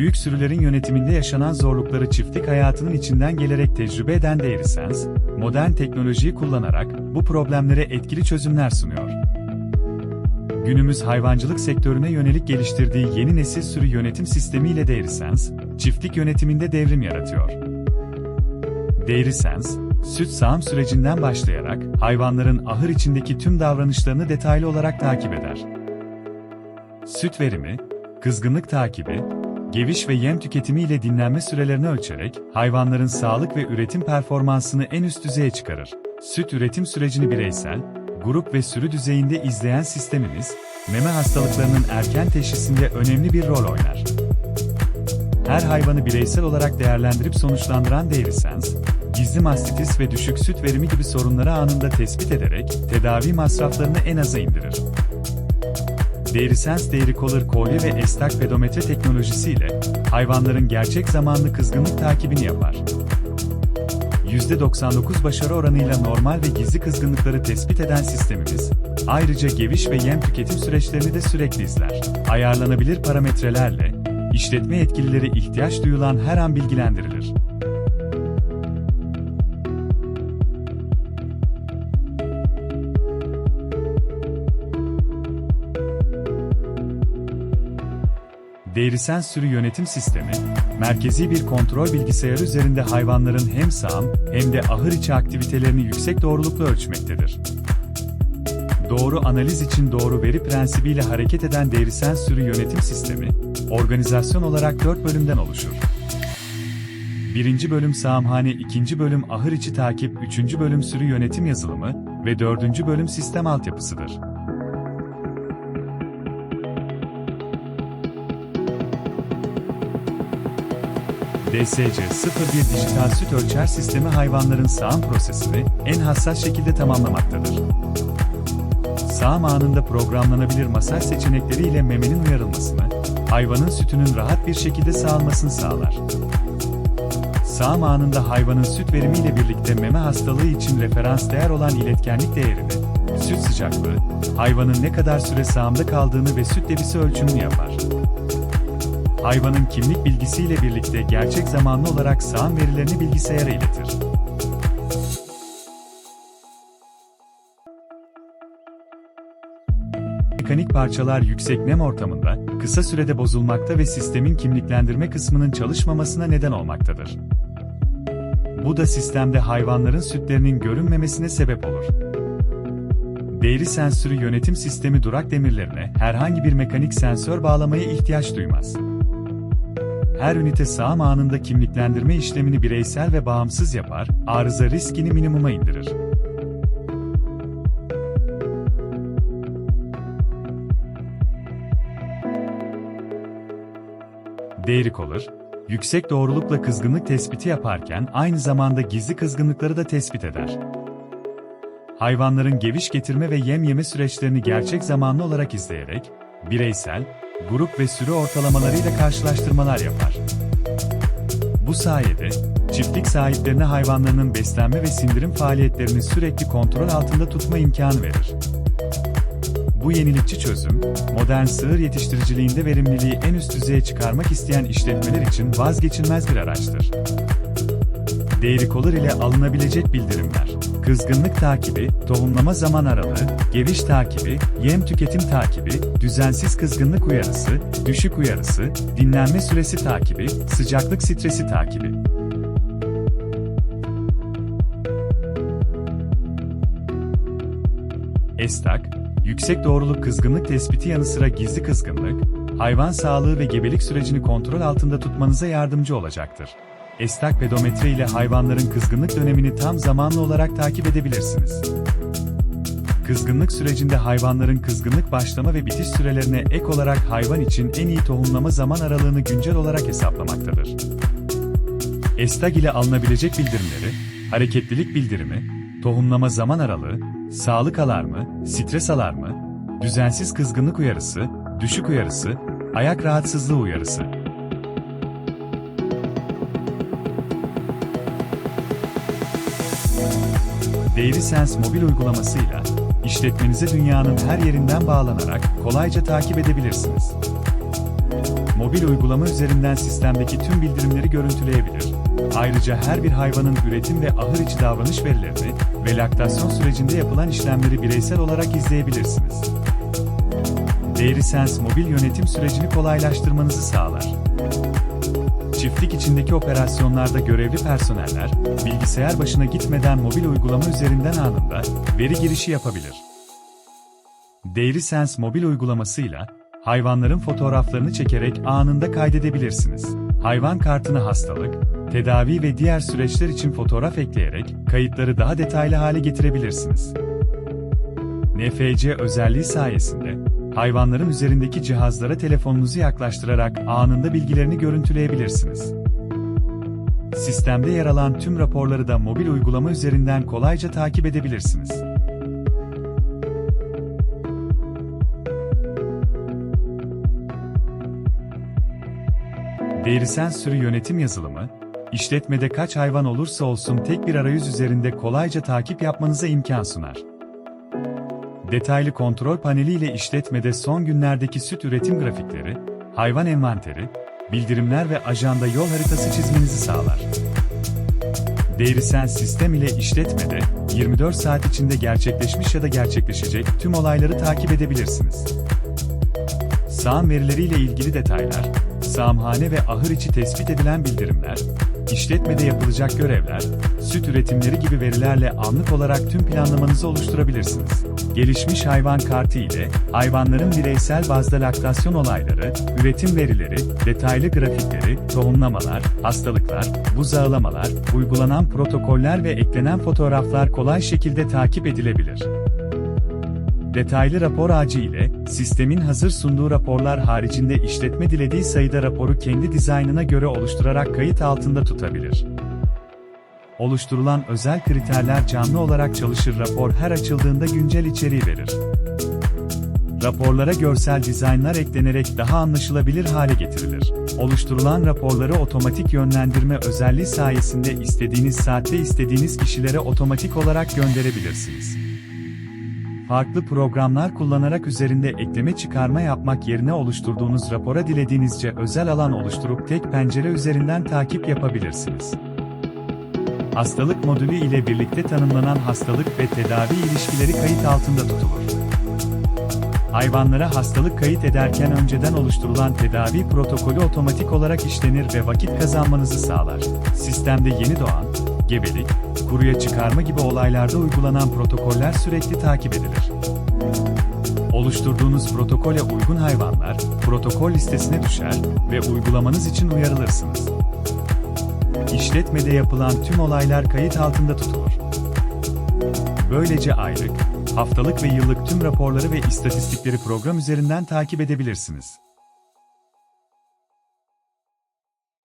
büyük sürülerin yönetiminde yaşanan zorlukları çiftlik hayatının içinden gelerek tecrübe eden Dairysense, modern teknolojiyi kullanarak bu problemlere etkili çözümler sunuyor. Günümüz hayvancılık sektörüne yönelik geliştirdiği yeni nesil sürü yönetim sistemiyle Dairysense, çiftlik yönetiminde devrim yaratıyor. Dairysense, süt sağım sürecinden başlayarak hayvanların ahır içindeki tüm davranışlarını detaylı olarak takip eder. Süt verimi, kızgınlık takibi, geviş ve yem tüketimi ile dinlenme sürelerini ölçerek hayvanların sağlık ve üretim performansını en üst düzeye çıkarır. Süt üretim sürecini bireysel, grup ve sürü düzeyinde izleyen sistemimiz, meme hastalıklarının erken teşhisinde önemli bir rol oynar. Her hayvanı bireysel olarak değerlendirip sonuçlandıran Dairysense, gizli mastitis ve düşük süt verimi gibi sorunları anında tespit ederek tedavi masraflarını en aza indirir. Dairysense Dairy Collar kolye ve estak pedometre teknolojisiyle hayvanların gerçek zamanlı kızgınlık takibini yapar. %99 başarı oranıyla normal ve gizli kızgınlıkları tespit eden sistemimiz, ayrıca geviş ve yem tüketim süreçlerini de sürekli izler. Ayarlanabilir parametrelerle, işletme yetkilileri ihtiyaç duyulan her an bilgilendirilir. Dairysense sürü yönetim sistemi, merkezi bir kontrol bilgisayarı üzerinde hayvanların hem sağım hem de ahır içi aktivitelerini yüksek doğrulukla ölçmektedir. Doğru analiz için doğru veri prensibiyle hareket eden Dairysense sürü yönetim sistemi, organizasyon olarak 4 bölümden oluşur. 1. bölüm sağımhane, 2. bölüm ahır içi takip, 3. bölüm sürü yönetim yazılımı ve 4. bölüm sistem altyapısıdır. DSC-01 dijital süt ölçer sistemi hayvanların sağım prosesini en hassas şekilde tamamlamaktadır. Sağım anında programlanabilir masaj seçenekleriyle memenin uyarılmasını, hayvanın sütünün rahat bir şekilde sağılmasını sağlar. Sağım anında hayvanın süt verimiyle birlikte meme hastalığı için referans değer olan iletkenlik değerini, süt sıcaklığı, hayvanın ne kadar süre sağımda kaldığını ve süt debisi ölçümünü yapar hayvanın kimlik bilgisiyle birlikte gerçek zamanlı olarak sağım verilerini bilgisayara iletir. Mekanik parçalar yüksek nem ortamında kısa sürede bozulmakta ve sistemin kimliklendirme kısmının çalışmamasına neden olmaktadır. Bu da sistemde hayvanların sütlerinin görünmemesine sebep olur. Değeri sensörü yönetim sistemi durak demirlerine herhangi bir mekanik sensör bağlamaya ihtiyaç duymaz her ünite sağım anında kimliklendirme işlemini bireysel ve bağımsız yapar, arıza riskini minimuma indirir. Dairy Collar, yüksek doğrulukla kızgınlık tespiti yaparken aynı zamanda gizli kızgınlıkları da tespit eder. Hayvanların geviş getirme ve yem yeme süreçlerini gerçek zamanlı olarak izleyerek, bireysel, grup ve sürü ortalamalarıyla karşılaştırmalar yapar. Bu sayede, çiftlik sahiplerine hayvanlarının beslenme ve sindirim faaliyetlerini sürekli kontrol altında tutma imkanı verir. Bu yenilikçi çözüm, modern sığır yetiştiriciliğinde verimliliği en üst düzeye çıkarmak isteyen işletmeler için vazgeçilmez bir araçtır. Dairy Collar ile alınabilecek bildirimler, kızgınlık takibi, tohumlama zaman aralığı, geviş takibi, yem tüketim takibi, düzensiz kızgınlık uyarısı, düşük uyarısı, dinlenme süresi takibi, sıcaklık stresi takibi. Estak, yüksek doğruluk kızgınlık tespiti yanı sıra gizli kızgınlık, hayvan sağlığı ve gebelik sürecini kontrol altında tutmanıza yardımcı olacaktır. Estak pedometre ile hayvanların kızgınlık dönemini tam zamanlı olarak takip edebilirsiniz. Kızgınlık sürecinde hayvanların kızgınlık başlama ve bitiş sürelerine ek olarak hayvan için en iyi tohumlama zaman aralığını güncel olarak hesaplamaktadır. Estag ile alınabilecek bildirimleri, hareketlilik bildirimi, tohumlama zaman aralığı, sağlık alarmı, stres alarmı, düzensiz kızgınlık uyarısı, düşük uyarısı, ayak rahatsızlığı uyarısı. DairySense mobil uygulamasıyla işletmenize dünyanın her yerinden bağlanarak kolayca takip edebilirsiniz. mobil uygulama üzerinden sistemdeki tüm bildirimleri görüntüleyebilir. Ayrıca her bir hayvanın üretim ve ahır içi davranış verilerini ve laktasyon sürecinde yapılan işlemleri bireysel olarak izleyebilirsiniz. DairySense mobil yönetim sürecini kolaylaştırmanızı sağlar. Çiftlik içindeki operasyonlarda görevli personeller, bilgisayar başına gitmeden mobil uygulama üzerinden anında veri girişi yapabilir. DairySense mobil uygulamasıyla hayvanların fotoğraflarını çekerek anında kaydedebilirsiniz. Hayvan kartını hastalık, tedavi ve diğer süreçler için fotoğraf ekleyerek kayıtları daha detaylı hale getirebilirsiniz. NFC özelliği sayesinde hayvanların üzerindeki cihazlara telefonunuzu yaklaştırarak anında bilgilerini görüntüleyebilirsiniz. Sistemde yer alan tüm raporları da mobil uygulama üzerinden kolayca takip edebilirsiniz. Değirsen sürü yönetim yazılımı, işletmede kaç hayvan olursa olsun tek bir arayüz üzerinde kolayca takip yapmanıza imkan sunar. Detaylı kontrol paneli ile işletmede son günlerdeki süt üretim grafikleri, hayvan envanteri, bildirimler ve ajanda yol haritası çizmenizi sağlar. Değirsen sistem ile işletmede 24 saat içinde gerçekleşmiş ya da gerçekleşecek tüm olayları takip edebilirsiniz. Sağım verileriyle ilgili detaylar, sağımhane ve ahır içi tespit edilen bildirimler, işletmede yapılacak görevler, süt üretimleri gibi verilerle anlık olarak tüm planlamanızı oluşturabilirsiniz. Gelişmiş hayvan kartı ile hayvanların bireysel bazda laktasyon olayları, üretim verileri, detaylı grafikleri, tohumlamalar, hastalıklar, buzağılamalar, uygulanan protokoller ve eklenen fotoğraflar kolay şekilde takip edilebilir. Detaylı rapor ağacı ile, sistemin hazır sunduğu raporlar haricinde işletme dilediği sayıda raporu kendi dizaynına göre oluşturarak kayıt altında tutabilir. Oluşturulan özel kriterler canlı olarak çalışır rapor her açıldığında güncel içeriği verir. Raporlara görsel dizaynlar eklenerek daha anlaşılabilir hale getirilir. Oluşturulan raporları otomatik yönlendirme özelliği sayesinde istediğiniz saatte istediğiniz kişilere otomatik olarak gönderebilirsiniz farklı programlar kullanarak üzerinde ekleme çıkarma yapmak yerine oluşturduğunuz rapora dilediğinizce özel alan oluşturup tek pencere üzerinden takip yapabilirsiniz. Hastalık modülü ile birlikte tanımlanan hastalık ve tedavi ilişkileri kayıt altında tutulur. Hayvanlara hastalık kayıt ederken önceden oluşturulan tedavi protokolü otomatik olarak işlenir ve vakit kazanmanızı sağlar. Sistemde yeni doğan, gebelik, kuruya çıkarma gibi olaylarda uygulanan protokoller sürekli takip edilir. Oluşturduğunuz protokole uygun hayvanlar, protokol listesine düşer ve uygulamanız için uyarılırsınız. İşletmede yapılan tüm olaylar kayıt altında tutulur. Böylece aylık, haftalık ve yıllık tüm raporları ve istatistikleri program üzerinden takip edebilirsiniz.